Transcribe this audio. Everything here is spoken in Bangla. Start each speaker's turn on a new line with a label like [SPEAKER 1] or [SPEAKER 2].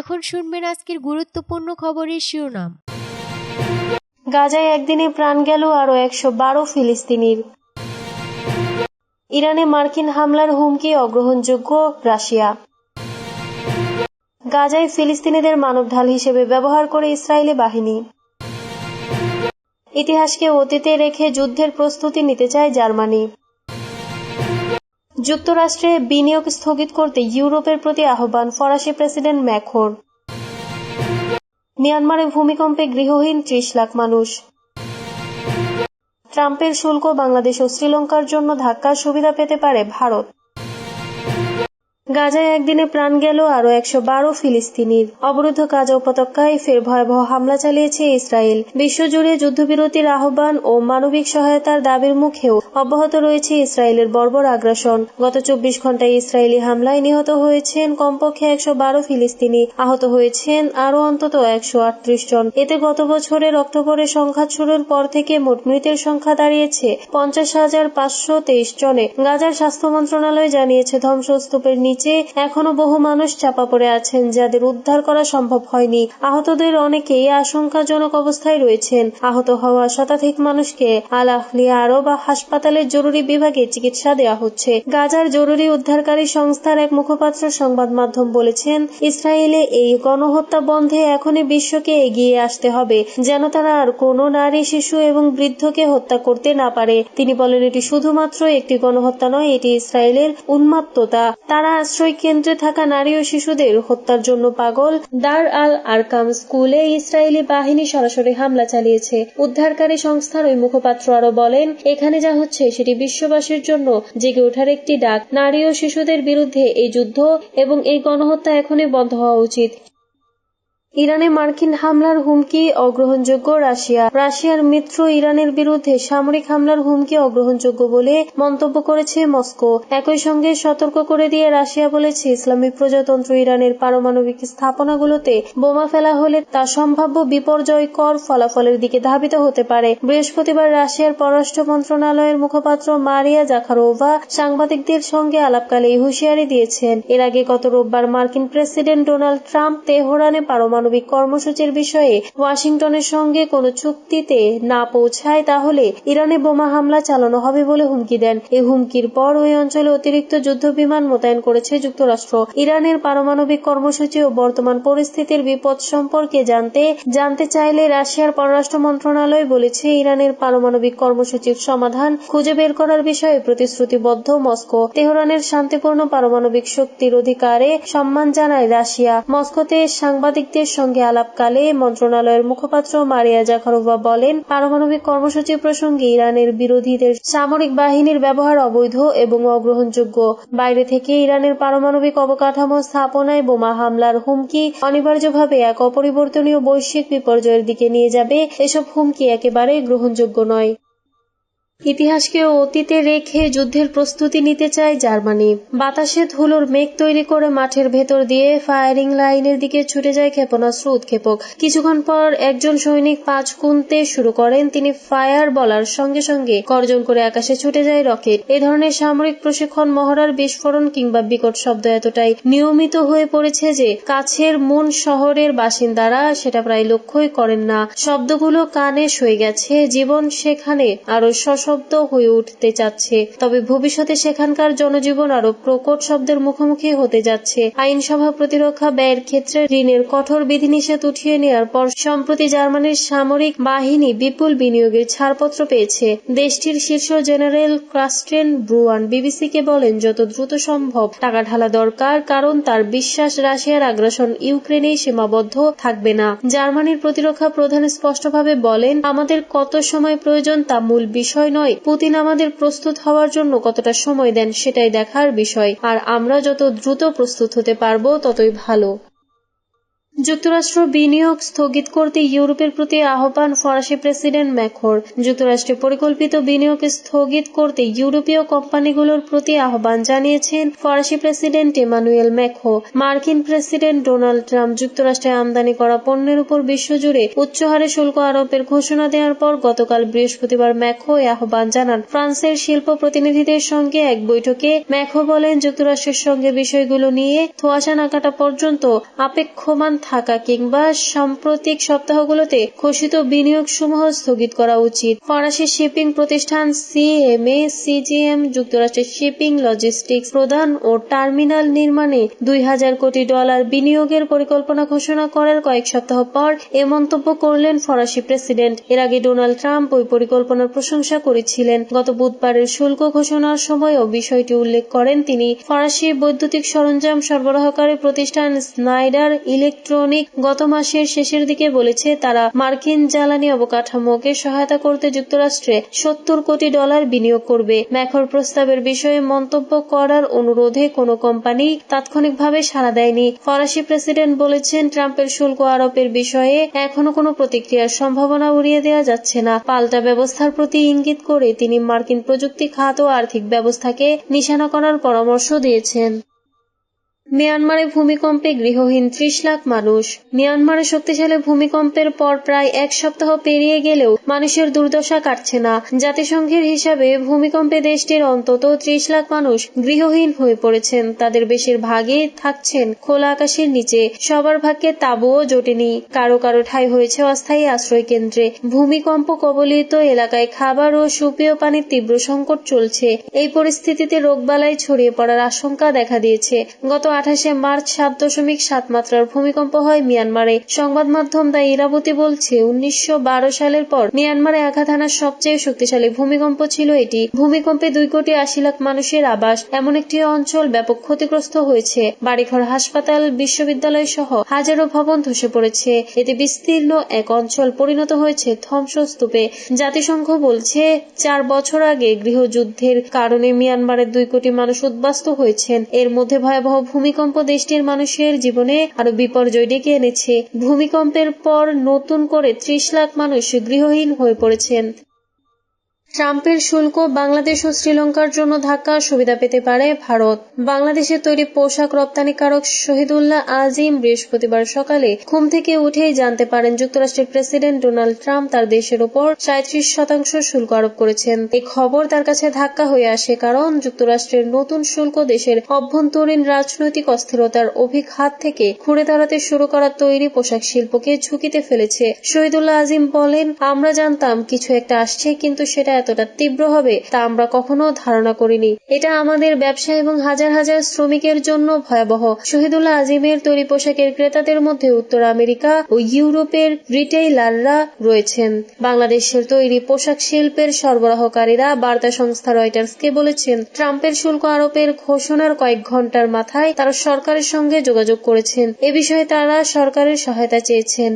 [SPEAKER 1] এখন শুনবেন আজকের গুরুত্বপূর্ণ খবরের শিরোনাম।
[SPEAKER 2] গাজায় একদিনে প্রাণ গেল আরও একশো বারো ফিলিস্তিনির। ইরানে মার্কিন হামলার হুমকি অগ্রহণযোগ্য রাশিয়া। গাজায় ফিলিস্তিনিদের মানবঢাল হিসেবে ব্যবহার করে ইসরায়েলি বাহিনী। ইতিহাসকে অতীতে রেখে যুদ্ধের প্রস্তুতি নিতে চায় জার্মানি। যুক্তরাষ্ট্রে বিনিয়োগ স্থগিত করতে ইউরোপের প্রতি আহ্বান ফরাসি প্রেসিডেন্ট ম্যাখোর মিয়ানমারে ভূমিকম্পে গৃহহীন ত্রিশ লাখ মানুষ। ট্রাম্পের শুল্ক বাংলাদেশ ও শ্রীলঙ্কার জন্য ধাক্কার সুবিধা পেতে পারে ভারত। গাজায় একদিনে প্রাণ গেল আরও একশো বারো ফিলিস্তিনির। অবরুদ্ধ গাজা উপত্যকায় ফের ভয়াবহ হামলা চালিয়েছে ইসরায়েল। বিশ্বজুড়ে যুদ্ধবিরতির আহ্বান ও মানবিক সহায়তার দাবির মুখেও অব্যাহত রয়েছে ইসরায়েলের বর্বর আগ্রাসন। গত চব্বিশ ঘন্টায় ইসরায়েলি হামলায় নিহত হয়েছেন কমপক্ষে একশো বারো ফিলিস্তিনি। আহত হয়েছেন আরও অন্তত একশো আটত্রিশ জন। এতে গত বছরের অক্টোবরের সংঘাত শুরুর পর থেকে মোট মৃতের সংখ্যা দাঁড়িয়েছে পঞ্চাশ হাজার পাঁচশো তেইশ জনে। গাজার স্বাস্থ্য মন্ত্রণালয় জানিয়েছে, ধ্বংসস্তূপের নিচে এখনও বহু মানুষ চাপা পড়ে আছেন, যাদের উদ্ধার করা সম্ভব হয়নি। আহতদের অনেকেই আশঙ্কাজনক অবস্থায় রয়েছেন। আহত হওয়া শতাধিক মানুষকে আল আহলিয়া আরব হাসপাতালের জরুরি বিভাগে চিকিৎসা দেওয়া হচ্ছে। গাজার জরুরি উদ্ধারকারী সংস্থার এক মুখপাত্র সংবাদ মাধ্যম বলেছেন, ইসরায়েলে এই গণহত্যা বন্ধে এখনই বিশ্বকে এগিয়ে আসতে হবে, যেন তারা আর কোনো নারী, শিশু এবং বৃদ্ধকে হত্যা করতে না পারে। তিনি বলেন, এটি শুধুমাত্র একটি গণহত্যা নয়, এটি ইসরায়েলের উন্মাত্ততা তারা আশ্রয় কেন্দ্রে থাকা নারী ও শিশুদের হত্যার জন্য পাগল। দার আল আরকাম স্কুলে ইসরায়েলি বাহিনী সরাসরি হামলা চালিয়েছে। উদ্ধারকারী সংস্থার ওই মুখপাত্র আরও বলেন, এখানে যা হচ্ছে সেটি বিশ্ববাসীর জন্য জেগে ওঠার একটি ডাক। নারী ও শিশুদের বিরুদ্ধে এই যুদ্ধ এবং এই গণহত্যা এখনই বন্ধ হওয়া উচিত। ইরানে মার্কিন হামলার হুমকি অগ্রহণযোগ্য রাশিয়া। রাশিয়ার মিত্র ইরানের বিরুদ্ধে সামরিক হামলার হুমকি অগ্রহণযোগ্য বলে মন্তব্য করেছে মস্কো। একই সঙ্গে সতর্ক করে দিয়ে রাশিয়া বলেছে, ইসলামী প্রজাতন্ত্র ইরানের পারমাণবিক স্থাপনাগুলোতে বোমা ফেলা হলে তা সম্ভাব্য বিপর্যয়কর ফলাফলের দিকে ধাবিত হতে পারে। বৃহস্পতিবার রাশিয়ার পররাষ্ট্র মন্ত্রণালয়ের মুখপাত্র মারিয়া জাখারোভা সাংবাদিকদের সঙ্গে আলাপকালে হুঁশিয়ারি দিয়েছেন। এর আগে গত রোববার মার্কিন প্রেসিডেন্ট ডোনাল্ড ট্রাম্প তেহরানে পারমাণবিক পারমাণবিক কর্মসূচির বিষয়ে ওয়াশিংটনের সঙ্গে কোনো চুক্তিতে না পৌঁছায় তাহলে ইরানে বোমা হামলা চালানো হবে বলে হুমকি দেন। এই হুমকির পর ওই অঞ্চলে অতিরিক্ত যুদ্ধ বিমান মোতায়েন করেছে যুক্তরাষ্ট্র। ইরানের পারমাণবিক কর্মসূচি ও বর্তমান পরিস্থিতির বিপদ সম্পর্কে জানতে জানতে চাইলে রাশিয়ার পররাষ্ট্র মন্ত্রণালয় বলেছে ইরানের পারমাণবিক কর্মসূচির সমাধান খুঁজে বের করার বিষয়ে প্রতিশ্রুতিবদ্ধ মস্কো। তেহরানের শান্তিপূর্ণ পারমাণবিক শক্তির অধিকারে সম্মান জানায় রাশিয়া। মস্কোতে সাংবাদিকদের সঙ্গে আলাপকালে মন্ত্রণালয়ের মুখপাত্র মারিয়া জাখারোভা বলেন, পারমাণবিক কর্মসূচি প্রসঙ্গে ইরানের বিরোধীদের সামরিক বাহিনীর ব্যবহার অবৈধ এবং অগ্রহণযোগ্য। বাইরে থেকে ইরানের পারমাণবিক অবকাঠামো স্থাপনায় বোমা হামলার হুমকি অনিবার্যভাবে এক অপরিবর্তনীয় বৈশ্বিক বিপর্যয়ের দিকে নিয়ে যাবে। এসব হুমকি একেবারে গ্রহণযোগ্য নয়। ইতিহাসকে অতীতে রেখে যুদ্ধের প্রস্তুতি নিতে চায় জার্মানি। বাতাসে ধুলোর মেঘ তৈরি করে মাঠের ভেতর দিয়ে ফায়ারিং লাইনের দিকে ছুটে যায় ক্ষেপণাস্ত্র উৎক্ষেপক। কিছুক্ষণ পর একজন সৈনিক পাঁচ কুনতে শুরু করেন। তিনি ফায়ার বলার সঙ্গে সঙ্গে গর্জন করে আকাশে ছুটে যায় রকেট। এ ধরনের সামরিক প্রশিক্ষণ মহড়ার বিস্ফোরণ কিংবা বিকট শব্দ এতটাই নিয়মিত হয়ে পড়েছে যে কাছের মন শহরের বাসিন্দারা সেটা প্রায় লক্ষ্যই করেন না। শব্দগুলো কানে সয়ে গেছে। জীবন সেখানে আরও সশব্দ হয়ে উঠতে চাচ্ছে। তবে ভবিষ্যতে সেখানকার জনজীবন আরও প্রকট শব্দের মুখোমুখি হতে যাচ্ছে। আইনসভা প্রতিরক্ষা ব্যয়ের ক্ষেত্রে ঋণের কঠোর বিধিনিষেধ উঠিয়ে নেওয়ার পর সম্প্রতি জার্মানির সামরিক বাহিনী বিপুল বিনিয়োগের ছাড়পত্র পেয়েছে। দেশটির শীর্ষ জেনারেল ক্রাস্টেন ব্রুয়ান বিবিসিকে বলেন, যত দ্রুত সম্ভব টাকা ঢালা দরকার, কারণ তার বিশ্বাস রাশিয়ার আগ্রাসন ইউক্রেনেই সীমাবদ্ধ থাকবে না। জার্মানির প্রতিরক্ষা প্রধান স্পষ্টভাবে বলেন, আমাদের কত সময় প্রয়োজন তা মূল বিষয় নয়, পুতিন আমাদের প্রস্তুত হওয়ার জন্য কতটা সময় দেন সেটাই দেখার বিষয়। আর আমরা যত দ্রুত প্রস্তুত হতে পারব, ততই ভালো। যুক্তরাষ্ট্র বিনিয়োগ স্থগিত করতে ইউরোপের প্রতি আহ্বান ফরাসি প্রেসিডেন্ট ম্যাখর যুক্তরাষ্ট্রে পরিকল্পিত বিনিয়োগ স্থগিত করতে ইউরোপীয় কোম্পানিগুলোর প্রতি আহ্বান জানিয়েছেন ফরাসি প্রেসিডেন্ট এমানুয়েল ম্যাখো মার্কিন প্রেসিডেন্ট ডোনাল্ড ট্রাম্প যুক্তরাষ্ট্রে আমদানি করা পণ্যের উপর বিশ্বজুড়ে উচ্চহারে শুল্ক আরোপের ঘোষণা দেওয়ার পর গতকাল বৃহস্পতিবার ম্যাখো এ আহ্বান জানান। ফ্রান্সের শিল্প প্রতিনিধিদের সঙ্গে এক বৈঠকে ম্যাখো বলেন, যুক্তরাষ্ট্রের সঙ্গে বিষয়গুলো নিয়ে ধোয়াশা না কাটা পর্যন্ত আপেক্ষমান থাকা কিংবা সাম্প্রতিক সপ্তাহগুলোতে ঘোষিত বিনিয়োগ সমূহ স্থগিত করা উচিত। ফরাসি শিপিং প্রতিষ্ঠান সিএমএ সিজিএম যুক্তরাষ্ট্রের শিপিং লজিস্টিক্স প্রদান ও টার্মিনাল নির্মাণে দুই হাজার কোটি ডলার বিনিয়োগের পরিকল্পনা ঘোষণা করার কয়েক সপ্তাহ পর এ মন্তব্য করলেন ফরাসি প্রেসিডেন্ট। এর আগে ডোনাল্ড ট্রাম্প ওই পরিকল্পনার প্রশংসা করেছিলেন। গত বুধবারের শুল্ক ঘোষণার সময়ও বিষয়টি উল্লেখ করেন তিনি। ফরাসি বৈদ্যুতিক সরঞ্জাম সরবরাহকারী প্রতিষ্ঠান স্নাইডার ইলেকট্রনিক গত মাসের শেষের দিকে বলেছে, তারা মার্কিন জ্বালানি অবকাঠামোকে সহায়তা করতে যুক্তরাষ্ট্রে সত্তর কোটি ডলার বিনিয়োগ করবে। ম্যাখর প্রস্তাবের বিষয়ে মন্তব্য করার অনুরোধে কোনো কোম্পানি তাৎক্ষণিকভাবে সাড়া দেয়নি। ফরাসি প্রেসিডেন্ট বলেছেন, ট্রাম্পের শুল্ক আরোপের বিষয়ে এখনও কোনো প্রতিক্রিয়ার সম্ভাবনা উড়িয়ে দেওয়া যাচ্ছে না। পাল্টা ব্যবস্থার প্রতি ইঙ্গিত করে তিনি মার্কিন প্রযুক্তি খাত ও আর্থিক ব্যবস্থাকে নিশানা করার পরামর্শ দিয়েছেন। মিয়ানমারে ভূমিকম্পে গৃহহীন ত্রিশ লাখ মানুষ। মিয়ানমারে শক্তিশালী ভূমিকম্পের পর প্রায় এক সপ্তাহ পেরিয়ে গেলেও মানুষের দুর্দশা কাটছে না। জাতিসংঘের হিসাবে ভূমিকম্পে দেশটির অন্তত ত্রিশ লাখ মানুষ গৃহহীন হয়ে পড়েছেন। তাদের বেশিরভাগই থাকছেন খোলা আকাশের নিচে। সবার ভাগ্যে তাঁবুও জোটেনি। কারও কারও ঠাই হয়েছে অস্থায়ী আশ্রয় কেন্দ্রে ভূমিকম্প কবলিত এলাকায় খাবার ও সুপেয় পানির তীব্র সংকট চলছে। এই পরিস্থিতিতে রোগবালাই ছড়িয়ে পড়ার আশঙ্কা দেখা দিয়েছে। গত আঠাশে মার্চ সাত দশমিক সাত মাত্রার ভূমিকম্প হয় মিয়ানমারে। সংবাদ মাধ্যম দা ইরাবতী বলছে, উনিশশো সালের পর মিয়ানমারে আঘাত হানার সবচেয়ে শক্তিশালী ভূমিকম্প ছিল এটি। ভূমিকম্পে দুই কোটি আশি লাখ মানুষের আবাস, এমন একটি অঞ্চল ব্যাপক ক্ষতিগ্রস্ত হয়েছে। বাড়িঘর, হাসপাতাল, বিশ্ববিদ্যালয় সহ হাজারো ভবন ধসে পড়েছে। এতে বিস্তীর্ণ এক অঞ্চল পরিণত হয়েছে ধ্বংসস্তূপে। জাতিসংঘ বলছে, চার বছর আগে গৃহযুদ্ধের কারণে মিয়ানমারের দুই কোটি মানুষ উদ্বাস্ত হয়েছেন। এর মধ্যে ভয়াবহ ভূমিকম্প দেশটির মানুষের জীবনে আরও বিপর্যয় ডেকে এনেছে। ভূমিকম্পের পর নতুন করে ত্রিশ লাখ মানুষ গৃহহীন হয়ে পড়েছেন। ট্রাম্পের শুল্ক বাংলাদেশ ও শ্রীলঙ্কার জন্য ধাক্কা সুবিধা পেতে পারে ভারত। বাংলাদেশে তৈরি পোশাক রপ্তানিকারক শহীদুল্লাহ আজিম বৃহস্পতিবার সকালে ঘুম থেকে উঠেই জানতে পারেন যুক্তরাষ্ট্রের প্রেসিডেন্ট ডোনাল্ড ট্রাম্প তার দেশের ওপর সাঁত্রিশ শতাংশ শুল্ক আরোপ করেছেন। এই খবর তার কাছে ধাক্কা হয়ে আসে কারণ যুক্তরাষ্ট্রের নতুন শুল্ক দেশের অভ্যন্তরীণ রাজনৈতিক অস্থিরতার অভিঘাত থেকে ঘুরে দাঁড়াতে শুরু করা তৈরি পোশাক শিল্পকে ঝুঁকিতে ফেলেছে। শহীদুল্লাহ আজিম বলেন, আমরা জানতাম কিছু একটা আসছে, কিন্তু সেটা এতটা তীব্র হবে তা আমরা কখনো ধারণা করিনি। এটা আমাদের ব্যবসা এবং হাজার হাজার শ্রমিকের জন্য ভয়াবহ। শহীদুল্লাহ আজিমের তৈরি পোশাকের ক্রেতাদের মধ্যে উত্তর আমেরিকা ও ইউরোপের রিটেইলাররা রয়েছেন। বাংলাদেশের তৈরি পোশাক শিল্পের সরবরাহকারীরা বার্তা সংস্থা রয়টার্সকে বলেছেন, ট্রাম্পের শুল্ক আরোপের ঘোষণার কয়েক ঘণ্টার মাথায় তারা সরকারের সঙ্গে যোগাযোগ করেছেন। এ বিষয়ে তারা সরকারের সহায়তা চেয়েছেন।